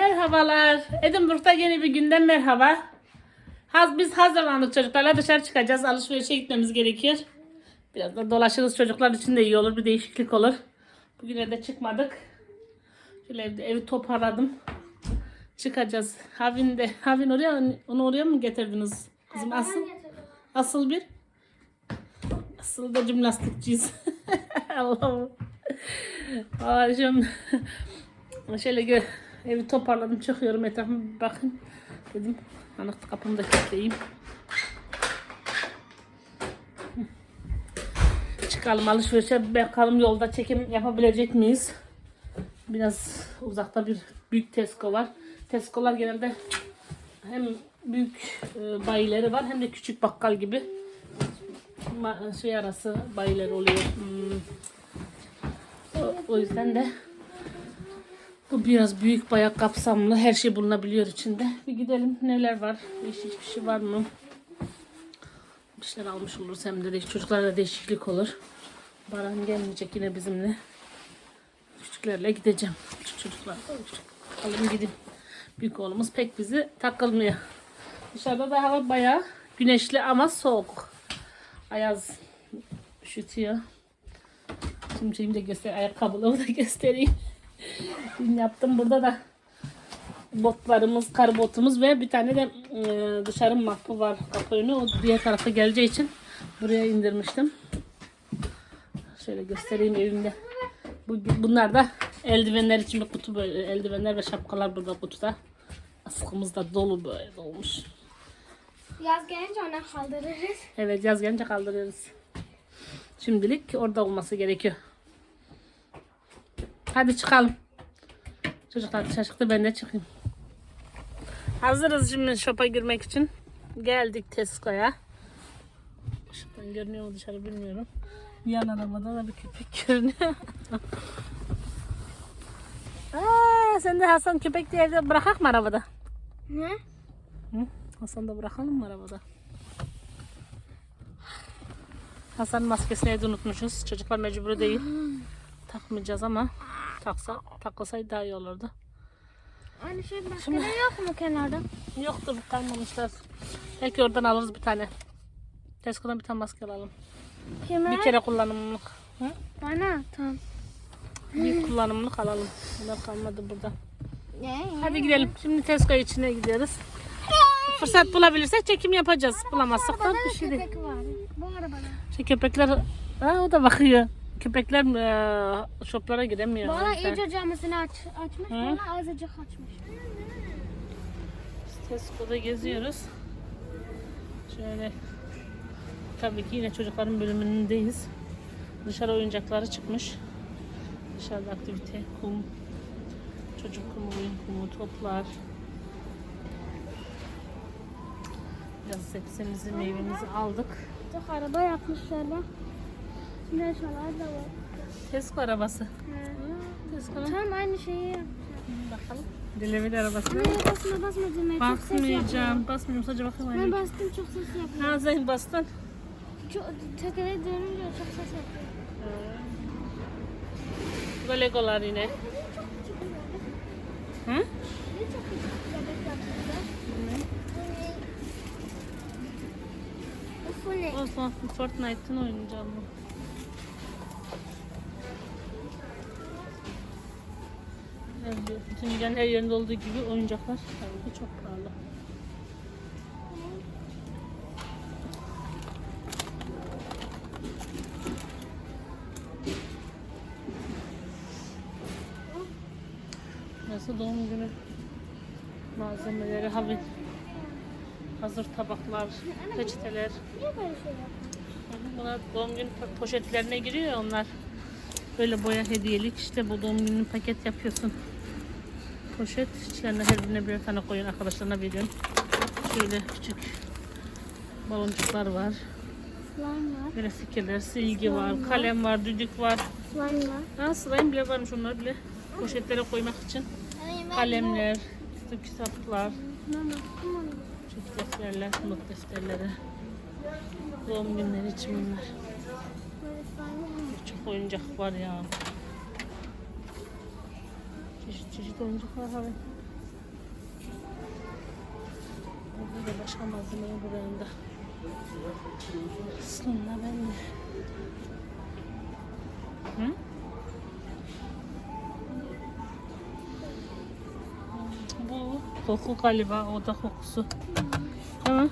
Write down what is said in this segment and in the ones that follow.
Merhabalar. Edinburgh'da yeni bir günden merhaba. Haz, biz hazırlandık çocuklarla dışarı çıkacağız. Alışverişe gitmemiz gerekiyor. Biraz da dolaşırız çocuklar için de iyi olur. Bir değişiklik olur. Bugün evde çıkmadık. Şöyle evde evi toparladım. Çıkacağız. Havin de Havin oraya onu oraya mı getirdiniz? Kızım asıl asıl bir asıl da jimnastikçiyiz. Allah'ım. Şimdi şöyle gö evi toparladım çıkıyorum etrafıma bakın dedim anahtar kapımı da kilitleyeyim. Çıkalım alışverişe bakalım yolda çekim yapabilecek miyiz? Biraz uzakta bir büyük Tesco var. Tesco'lar genelde hem büyük e, bayileri var hem de küçük bakkal gibi şey arası bayiler oluyor. Hmm. O yüzden de bu biraz büyük bayağı kapsamlı. Her şey bulunabiliyor içinde. Bir gidelim neler var. Değişik bir şey var mı? Bir şeyler almış oluruz hem de, çocuklara da değişiklik olur. Baran gelmeyecek yine bizimle. Küçüklerle gideceğim. Küçük çocuklar. Küçük. Alın gidin. Büyük oğlumuz pek bizi takılmıyor. Dışarıda da hava bayağı güneşli ama soğuk. Ayaz üşütüyor. Şimdi de göster, ayakkabılarımı da göstereyim. Dün yaptım. Burada da botlarımız, kar botumuz ve bir tane de e, dışarı mahpu var kapı önü. O diğer tarafa geleceği için buraya indirmiştim. Şöyle göstereyim evimde. Bu, bunlar da eldivenler için bir kutu böyle. Eldivenler ve şapkalar burada kutuda. Askımız da dolu böyle dolmuş. Yaz gelince ona kaldırırız. Evet yaz gelince kaldırıyoruz. Şimdilik orada olması gerekiyor. Hadi çıkalım. Çocuklar dışarı çıktı ben de çıkayım. Hazırız şimdi shop'a girmek için. Geldik Tesco'ya. Işıktan görünüyor mu dışarı bilmiyorum. Yan arabada da bir köpek görünüyor. Aa, sen de Hasan köpek diye evde bırakak mı arabada? Ne? Hı? Hasan da bırakalım mı arabada? Hasan maskesini evde unutmuşuz. Çocuklar mecbur değil. Takmayacağız ama taksa, takılsaydı daha iyi olurdu. Aynı şey maskeler yok mu kenarda? Yoktu kalmamışlar. Belki oradan alırız bir tane. Tesco'dan bir tane maske alalım. Kime? Bir kere kullanımlık. Hı? Bana. Tamam. Bir kullanımlık alalım. Bunlar kalmadı burada. Hadi gidelim. Şimdi Tesco içine gidiyoruz. Fırsat bulabilirsek çekim yapacağız. Bulamazsak da bir şey değil. Bu arabada. Şey köpekler, ha o da bakıyor. Köpekler e, şoplara giremiyor. Bana yüzden. iyice camısını aç, açmış. Hı? Bana azıcık açmış. Tesco'da geziyoruz. Şöyle tabii ki yine çocukların bölümündeyiz. Dışarı oyuncakları çıkmış. Dışarıda aktivite, kum, çocuk kumu, oyun kumu, toplar. Biraz sebzemizi, meyvemizi aldık. Çok araba yapmışlar bak. Eşyalar da var. Tesco arabası. Tesco'nun Tam aynı şeyi yap. bakalım. Delivery arabası. Buraya basma basmadım. Ben. Basmayacağım. Basmıyorum sadece bakayım. Ben bastım çok ses yapıyor. Ha sen bastın. Çok, tekere dönünce çok ses yapıyor. Da legolar yine. Hı? Ne çok küçük bebek yapmışlar. Bu ne? O zaman Fortnite'ın oynayacağım bu. Dünyanın her yerinde olduğu gibi oyuncaklar tabii ki çok pahalı. Nasıl doğum günü malzemeleri, havin, hazır tabaklar, peçeteler. Niye? Bunlar doğum günü po- poşetlerine giriyor onlar. Böyle boya hediyelik işte bu doğum gününü paket yapıyorsun. Poşet içlerine her birine birer tane koyun arkadaşlarına veriyorsun. Şöyle küçük baloncuklar var. Slime var. Böyle fikirler, silgi var, kalem var, düdük var. Slime var. Ha, slime bile varmış onlar bile. Poşetlere koymak için. Kalemler, kitaplar, çocuk defterler, not defterleri. Doğum günleri için bunlar. Slime. Çok oyuncak var ya. Çeşit çeşit oyuncaklar var. Burada da başka malzeme buraya da. Aslında ben de. Hı? Bu koku galiba o da kokusu. Ha?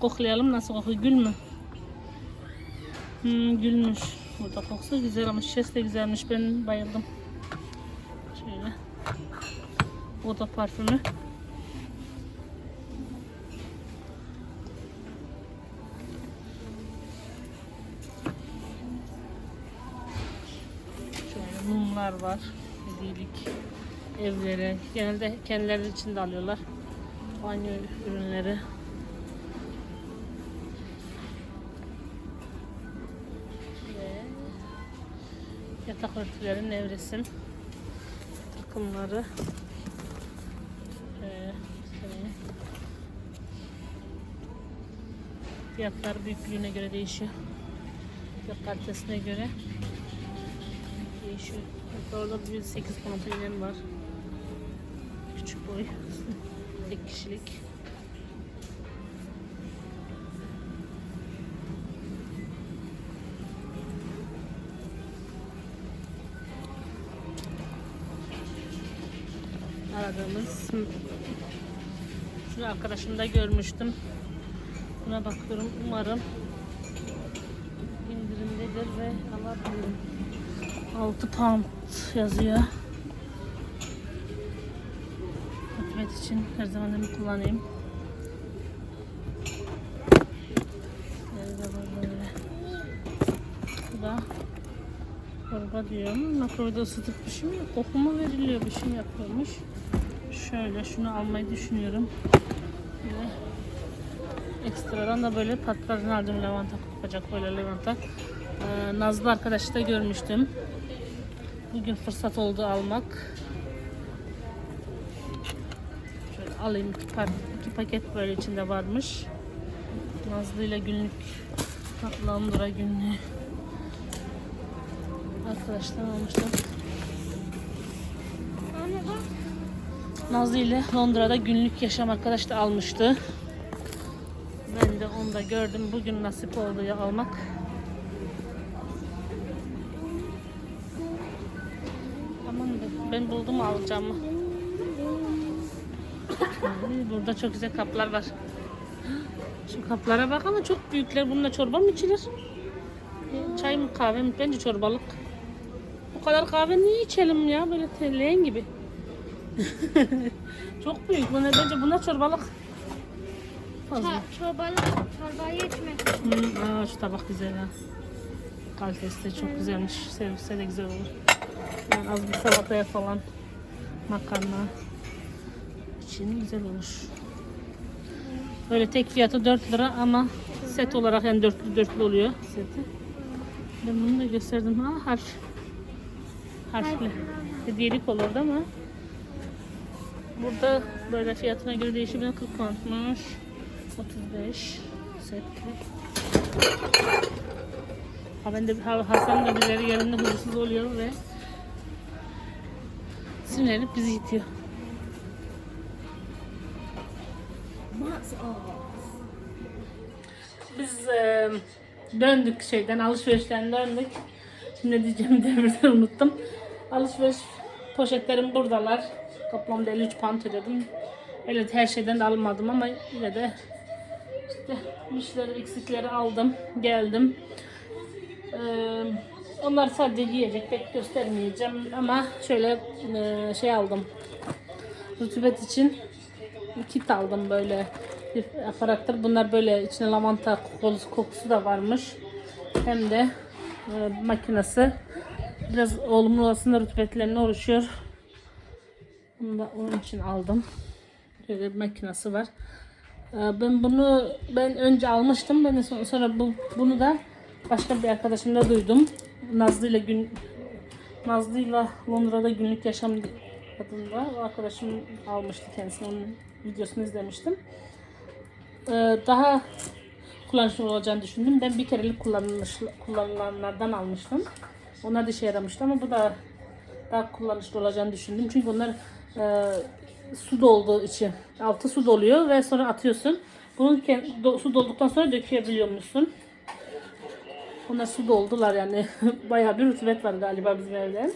Koklayalım nasıl kokuyor gül mü? Hmm, gülmüş. O da kokusu güzel ama şişesi de güzelmiş. Ben bayıldım. Şöyle. O da parfümü. Şöyle mumlar var. Hediyelik evlere. Genelde kendileri için de alıyorlar. Banyo ürünleri. Ve yatak örtülerin nevresim takımları. Ee, şöyle. Fiyatlar büyüklüğüne göre değişiyor. Fiyat kalitesine göre değişiyor. Hatta orada bir 8 pantolon var. Küçük boy. Tek kişilik. Aradığımız şunu arkadaşımda görmüştüm. Buna bakıyorum. Umarım indirimdedir ve alabilirim. 6 pound yazıyor. Hükümet için her zaman bir kullanayım. Bu da çorba diyor ama koyda ısıtıp bir şey mi? Koku mu veriliyor? Bir şey yapıyormuş? Şöyle şunu almayı düşünüyorum. Ekstradan da böyle patlarını aldım lavanta kokacak böyle lavanta. Ee, Nazlı arkadaşı da görmüştüm. Bugün fırsat oldu almak. Şöyle alayım iki, pa- iki paket böyle içinde varmış. Nazlı ile günlük Londra günlüğü. Arkadaşlar almıştım. Nazlı ile Londra'da günlük yaşam arkadaş da almıştı. Ben de onu da gördüm. Bugün nasip oldu almak. Be, ben buldum alacağımı. Burada çok güzel kaplar var. Şu kaplara bak ama çok büyükler. Bununla çorba mı içilir? Çay mı kahve mi? Bence çorbalık. Bu kadar kahve niye içelim ya? Böyle terleyen gibi. Çok büyük. Bu ne? Bence bunlar çorbalık. Fazla. Ço- çorbalı, çorbayı içmek. Hmm, aa, şu tabak güzel ha. Kalitesi de çok güzelmiş. Servise de güzel olur. Yani az bir salataya falan makarna için güzel olur. Böyle tek fiyatı 4 lira ama set olarak yani dörtlü dörtlü oluyor seti. Ben bunu da gösterdim. Ha harf. Harfli. Hediyelik olurdu ama burada böyle fiyatına göre değişiyor. 40 poundmuş. 35 setli. Ha ben de ha- Hasan da birileri yanında huzursuz oluyor ve sinirlenip bizi itiyor. Biz e, döndük şeyden alışverişten döndük. Şimdi diyeceğimi de birden unuttum. Alışveriş poşetlerim buradalar. Toplamda 53 pound ödedim. Evet her şeyden de almadım ama yine de işte mişleri eksikleri aldım. Geldim. Ee, onlar sadece yiyecek pek göstermeyeceğim ama şöyle e, şey aldım. Rutubet için kit aldım böyle bir aparattır. Bunlar böyle içine lavanta kokusu, kokusu da varmış. Hem de e, makinesi. Biraz oğlumun odasında rutubetlerine oluşuyor. Bunu da onun için aldım. Böyle bir makinesi var. Ee, Ben bunu ben önce almıştım. Ben de sonra, sonra bu, bunu da başka bir arkadaşımda duydum. Nazlı ile gün Nazlı ile Londra'da günlük yaşam adında o arkadaşım almıştı kendisine onun videosunu izlemiştim. Ee, Daha kullanışlı olacağını düşündüm. Ben bir kerelik kullanılmış, kullanılanlardan almıştım. Onlar da işe yaramıştı ama bu da daha kullanışlı olacağını düşündüm. Çünkü onlar e, su dolduğu için altı su doluyor ve sonra atıyorsun. Bunun su dolduktan sonra dökebiliyor musun? Onlar su doldular yani. Bayağı bir rutubet var galiba bizim evde.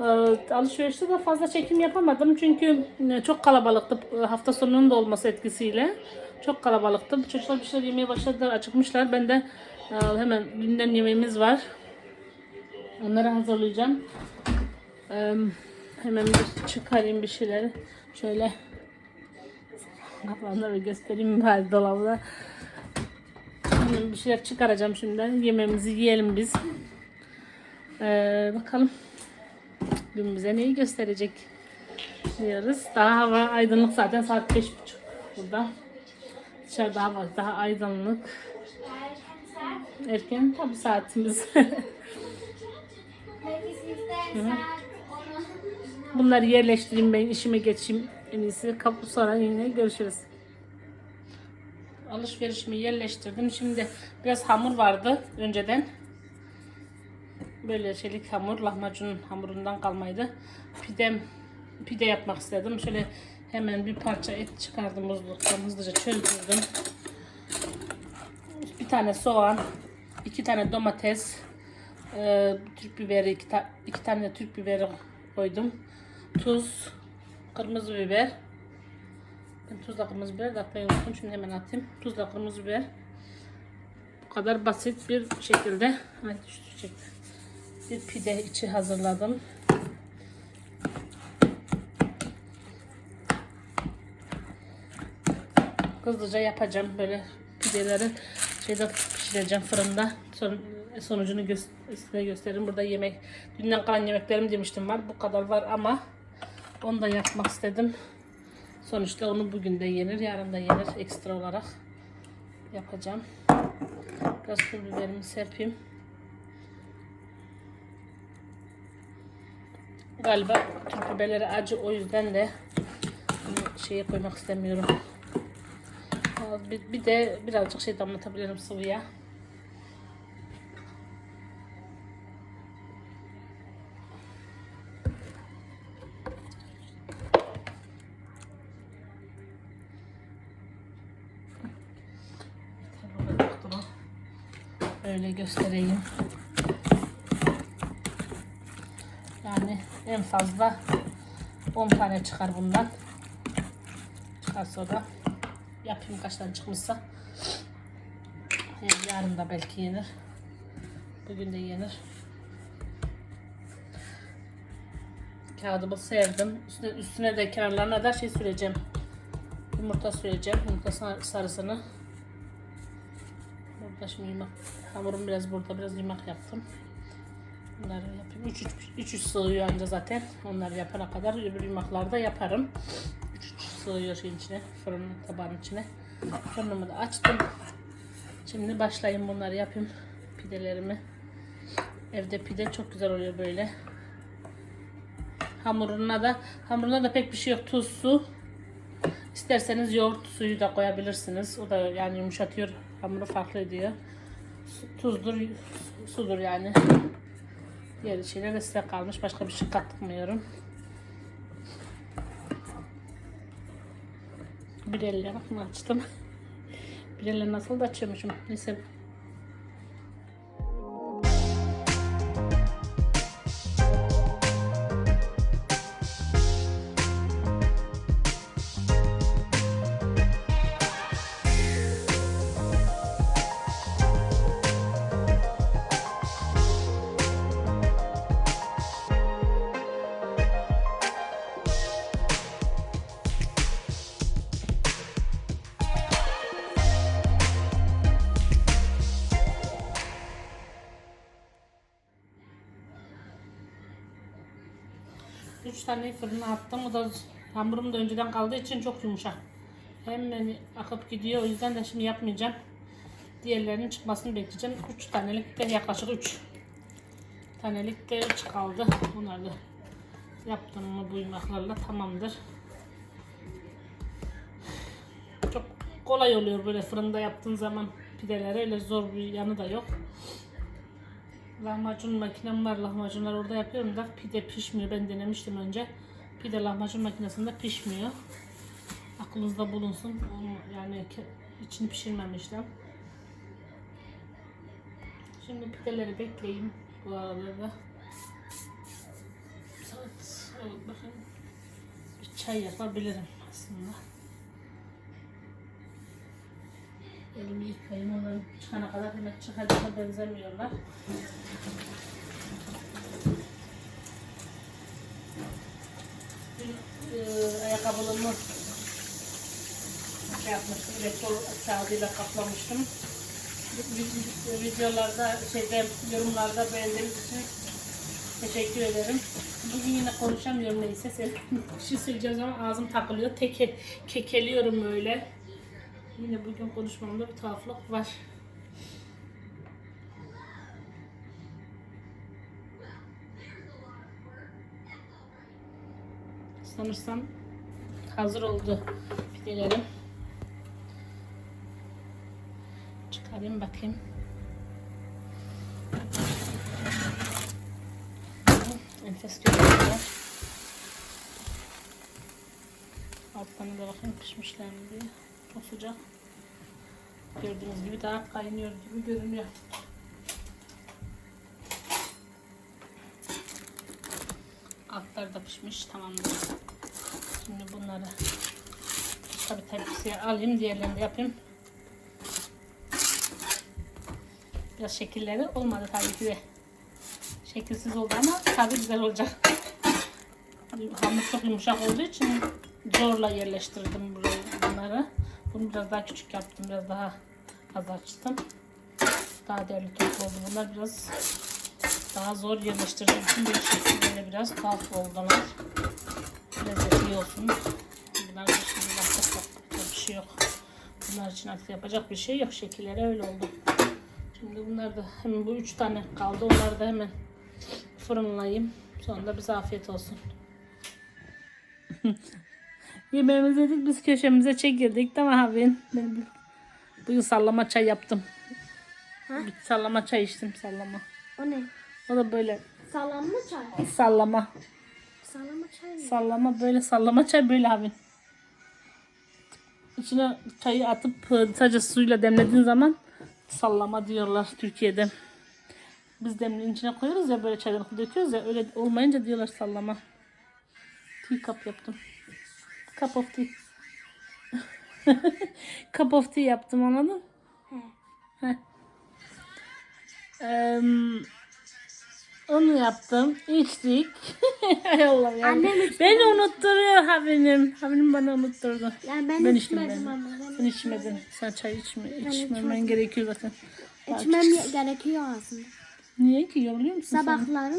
Ee, alışverişte de fazla çekim yapamadım çünkü e, çok kalabalıktı e, hafta sonunun da olması etkisiyle. Çok kalabalıktı. Çocuklar bir şeyler yemeye başladılar, acıkmışlar. Ben de e, hemen dünden yemeğimiz var. Onları hazırlayacağım. Ee, hemen bir çıkarayım bir şeyleri. Şöyle Onları göstereyim bari dolabda. Hemen bir şeyler çıkaracağım şimdiden. Yemeğimizi yiyelim biz. Ee, bakalım. Dün bize neyi gösterecek diyoruz. Daha hava aydınlık zaten saat beş buçuk burada. Dışarıda hava daha aydınlık. Erken tabi saatimiz. Bunları yerleştireyim ben işime geçeyim en iyisi. Kapı sonra yine görüşürüz. Alışverişimi yerleştirdim. Şimdi biraz hamur vardı önceden. Böyle çelik hamur, lahmacun hamurundan kalmaydı. Pidem, pide yapmak istedim. Şöyle hemen bir parça et çıkardım buzluktan hızlıca çözdürdüm. Bir tane soğan, iki tane domates, e, Türk biberi, iki, ta- iki tane Türk biberi koydum. Tuz, kırmızı biber. Ben tuzla kırmızı biber atmayı unuttum. Şimdi hemen atayım. Tuzla kırmızı biber. Bu kadar basit bir şekilde. Ay düşecek. Bir pide içi hazırladım. Hızlıca yapacağım böyle pideleri şeyde pişireceğim fırında. Son, sonucunu gö size gösteririm. Burada yemek, dünden kalan yemeklerim demiştim var. Bu kadar var ama onu da yapmak istedim. Sonuçta onu bugün de yenir, yarın da yenir ekstra olarak yapacağım. Biraz pul biberimi serpeyim. Galiba Türk biberleri acı o yüzden de şeye koymak istemiyorum. Bir de birazcık şey damlatabilirim sıvıya. Öyle göstereyim. Yani en fazla 10 tane çıkar bundan. Çıkarsa da yapayım kaç tane çıkmışsa. Yarın da belki yenir. Bugün de yenir. Kağıdımı serdim. Üstüne, üstüne de kenarlarına da şey süreceğim. Yumurta süreceğim. Yumurta sar- sarısını. Burada şimdi yumak. Hamurum biraz burada biraz yumak yaptım. Bunları yapayım. 3 3 3 3 sığıyor anca zaten. Onları yapana kadar öbür yumakları da yaparım. 3 3 sığıyor şeyin içine, fırının tabağının içine. Fırınımı da açtım. Şimdi başlayayım bunları yapayım. Pidelerimi. Evde pide çok güzel oluyor böyle. Hamuruna da hamuruna da pek bir şey yok. Tuz, su. İsterseniz yoğurt suyu da koyabilirsiniz. O da yani yumuşatıyor. Hamuru farklı ediyor. Tuzdur, sudur yani. Diğer şeyler de size kalmış. Başka bir şey katmıyorum. Bir elle bakın açtım. Bir elle nasıl da açıyormuşum. Neyse. Tane fırına attım. O da hamurum da önceden kaldığı için çok yumuşak. Hemen akıp gidiyor. O yüzden de şimdi yapmayacağım. Diğerlerinin çıkmasını bekleyeceğim. Üç tanelik de yaklaşık üç tanelik de kaldı. Bunları da yaptım mı bu yumaklarla tamamdır. Çok kolay oluyor böyle fırında yaptığın zaman pideleri öyle zor bir yanı da yok. Lahmacun makinem var. Lahmacunlar orada yapıyorum da pide pişmiyor. Ben denemiştim önce. Pide lahmacun makinesinde pişmiyor. Aklınızda bulunsun. Yani içini pişirmemişler. Şimdi pideleri bekleyeyim bu arada. Saat bakın bir çay yapabilirim aslında. Elimi yıkayayım onları çıkana kadar hemen çıkacağına benzemiyorlar. Dün e, ayakkabılarımı şey yapmıştım, rekor kağıdıyla kaplamıştım. Vi- Videolarda, şeyde, yorumlarda beğendiğiniz için teşekkür ederim. Bugün yine konuşamıyorum neyse. Bir şey söyleyeceğim ama ağzım takılıyor. Teke, kekeliyorum öyle. Yine bugün konuşmamda bir tuhaflık var. Sanırsam hazır oldu pidelerim. Çıkarayım bakayım. Enfes görünüyor. Altlarına da bakayım pişmişler mi diye. Çok sıcak. Gördüğünüz gibi daha kaynıyor gibi görünüyor. Altlar da pişmiş tamamdır. Şimdi bunları tabi tepsiye alayım diğerlerini de yapayım. Biraz şekilleri olmadı tabii ki de. Şekilsiz oldu ama tabi güzel olacak. Hamur çok yumuşak olduğu için zorla yerleştirdim bunları. Bunu biraz daha küçük yaptım. Biraz daha az açtım. Daha değerli toplu oldu. Bunlar biraz daha zor yerleştirdiğim için bir şekilde biraz tuhaf oldular. Lezzetli olsun. Bunlar şimdi yapacak bir şey yok. Bunlar için artık yapacak bir şey yok. Şekilleri öyle oldu. Şimdi bunlar da hemen bu üç tane kaldı. Onları da hemen fırınlayayım. Sonra bize afiyet olsun. Yemeğimizi yedik biz köşemize çekildik değil mi abi? Ben bu- bugün sallama çay yaptım. Ha? Sallama çay içtim sallama. O ne? O da böyle Salam mı çay? sallama. Salam mı çay mı? Sallama böyle sallama çay böyle abi. İçine çayı atıp sadece suyla demlediğin zaman sallama diyorlar Türkiye'de. Biz demliğin içine koyuyoruz ya böyle çaydan döküyoruz ya öyle olmayınca diyorlar sallama. Tea cup yaptım. Cup of tea. Cup of tea yaptım anladın? He. Onu yaptım. içtik. Hay Allah ya. Annem Beni unutturuyor Havinim. Havinim bana unutturdu. Yani ben, Ben içmedim ben. ama. Ben Sen içmedin. Sen çay içme. İçmemen içmedim. gerekiyor zaten. İçmem gerekiyor aslında. Niye ki yoruluyor musun sen? Sabahları.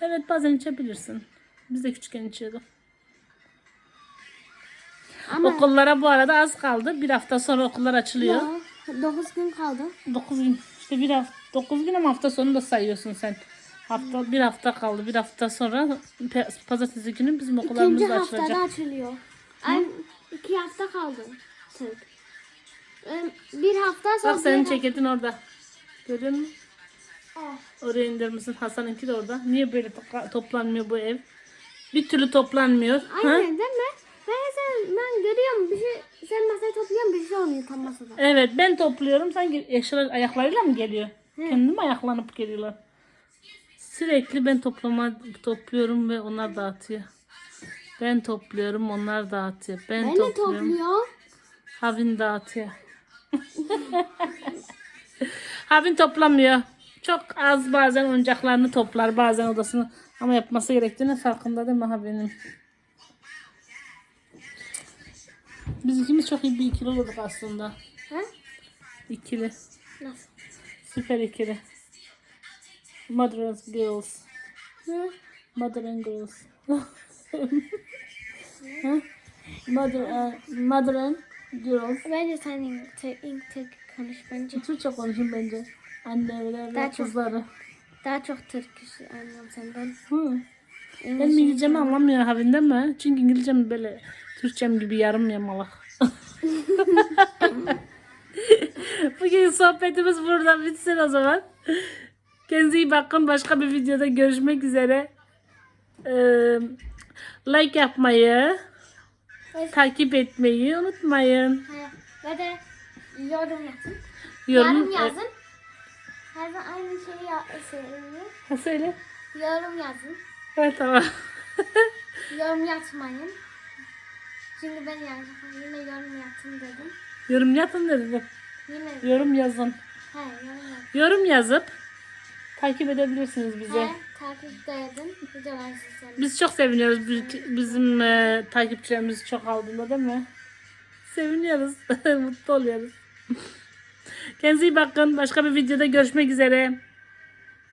Evet bazen içebilirsin. Biz de küçükken içiyorduk. Ama Okullara bu arada az kaldı. Bir hafta sonra okullar açılıyor. Yo, 9 gün kaldı. 9 gün. İşte bir hafta 9 gün ama hafta sonu da sayıyorsun sen. Hafta bir hafta kaldı. Bir hafta sonra pe- pazartesi günü bizim okullarımız İkinci da haftada açılacak. açılıyor. Ay, iki hafta kaldı. Ee, Bir hafta sonra... Bak senin ceketin orada. Görüyor musun? Ah, Oraya indirmişsin. Hasan'ınki de orada. Niye böyle to- toplanmıyor bu ev? Bir türlü toplanmıyor. Aynen değil mi? Sen, ben görüyorum bir şey, sen masayı topluyorsun bir şey olmuyor tam masada. Evet ben topluyorum. Sanki eşyalar ayaklarıyla mı geliyor? Kendim ayaklanıp geliyorlar. Sürekli ben toplama topluyorum ve onlar dağıtıyor. Ben topluyorum onlar dağıtıyor. Ben, Ben de topluyorum. topluyor. Havin dağıtıyor. Havin toplamıyor. Çok az bazen oyuncaklarını toplar bazen odasını. Ama yapması gerektiğini farkında değil mi Havin'in? Biz ikimiz çok iyi bir ikili olduk aslında. Ha? İkili. Nasıl? Süper ikili. Mother and girls. Hı? Mother and girls. Hı? Mother and girls. Bence sen İng- tek, İng- tek konuş bence. Türkçe konuşun bence. Anneler Daha ve çok- kızları. Daha çok Türk işi anlıyorum senden. Hı. İngilizce- Benim İngilizcemi anlamıyor Havin mi? Çünkü İngilizcem böyle Türkçem gibi yarım yamalak. Bugün sohbetimiz burada bitsin o zaman. Kendinize iyi bakın. Başka bir videoda görüşmek üzere. Ee, like yapmayı, Ve, takip etmeyi unutmayın. ve de yorum yazın. Yorum, Yorum yazın. Her zaman aynı şeyi ya- söylüyor. Ha, söyle. Yorum yazın. Evet tamam. Yorum yazmayın. Çünkü ben yine yorum yazın dedim. Yorum yapın dedim. Yine Yorum yazın. he yorum yazın. Yorum yazıp takip edebilirsiniz bizi. He takipte edin. Videolar. Biz çok seviniyoruz. Biz- Bizim e, takipçilerimiz çok aldığında değil mi? Seviniyoruz. Mutlu oluyoruz. Kendinize iyi bakın. Başka bir videoda görüşmek üzere.